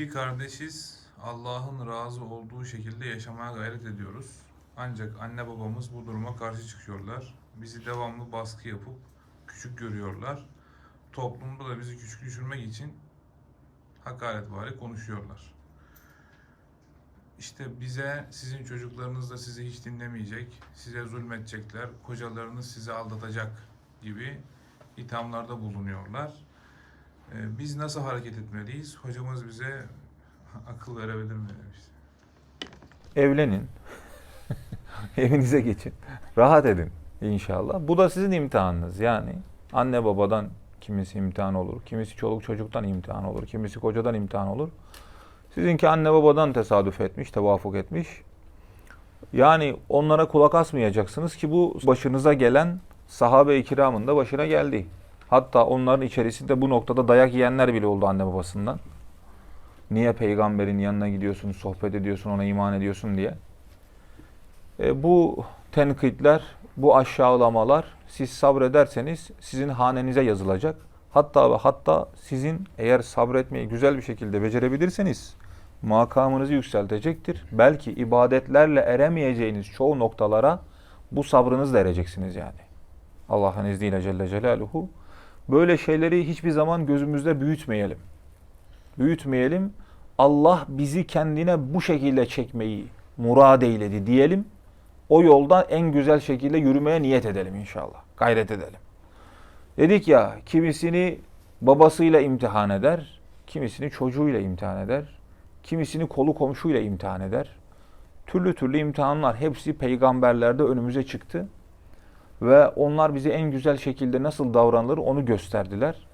İki kardeşiz. Allah'ın razı olduğu şekilde yaşamaya gayret ediyoruz. Ancak anne babamız bu duruma karşı çıkıyorlar. Bizi devamlı baskı yapıp küçük görüyorlar. Toplumda da bizi küçük düşürmek için hakaretvari konuşuyorlar. İşte bize sizin çocuklarınız da sizi hiç dinlemeyecek, size zulmedecekler, kocalarınız sizi aldatacak gibi ithamlarda bulunuyorlar. Ee, Biz nasıl hareket etmeliyiz? Hocamız bize akıl verebilir mi demişti. Evlenin. Evinize geçin. Rahat edin inşallah. Bu da sizin imtihanınız. Yani anne babadan kimisi imtihan olur. Kimisi çoluk çocuktan imtihan olur. Kimisi kocadan imtihan olur. Sizinki anne babadan tesadüf etmiş, tevafuk etmiş. Yani onlara kulak asmayacaksınız ki bu başınıza gelen sahabe-i kiramın da başına geldi. Hatta onların içerisinde bu noktada dayak yiyenler bile oldu anne babasından. Niye peygamberin yanına gidiyorsun, sohbet ediyorsun, ona iman ediyorsun diye. E, bu tenkitler, bu aşağılamalar siz sabrederseniz sizin hanenize yazılacak. Hatta ve hatta sizin eğer sabretmeyi güzel bir şekilde becerebilirseniz makamınızı yükseltecektir. Belki ibadetlerle eremeyeceğiniz çoğu noktalara bu sabrınızla ereceksiniz yani. Allah'ın izniyle Celle Celaluhu. Böyle şeyleri hiçbir zaman gözümüzde büyütmeyelim. Büyütmeyelim. Allah bizi kendine bu şekilde çekmeyi murad eyledi diyelim. O yolda en güzel şekilde yürümeye niyet edelim inşallah. Gayret edelim. Dedik ya kimisini babasıyla imtihan eder, kimisini çocuğuyla imtihan eder, kimisini kolu komşuyla imtihan eder. Türlü türlü imtihanlar hepsi peygamberlerde önümüze çıktı. Ve onlar bize en güzel şekilde nasıl davranılır onu gösterdiler.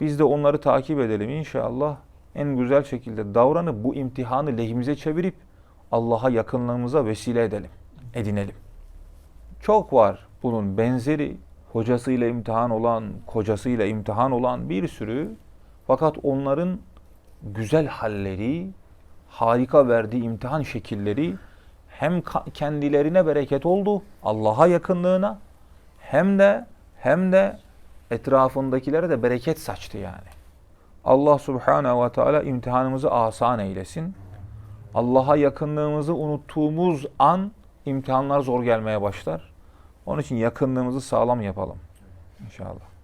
Biz de onları takip edelim inşallah. En güzel şekilde davranıp bu imtihanı lehimize çevirip Allah'a yakınlığımıza vesile edelim, edinelim. Çok var bunun benzeri hocasıyla imtihan olan, kocasıyla imtihan olan bir sürü fakat onların güzel halleri, harika verdiği imtihan şekilleri hem kendilerine bereket oldu, Allah'a yakınlığına hem de hem de etrafındakilere de bereket saçtı yani. Allah Subhanahu ve Teala imtihanımızı asan eylesin. Allah'a yakınlığımızı unuttuğumuz an imtihanlar zor gelmeye başlar. Onun için yakınlığımızı sağlam yapalım. İnşallah.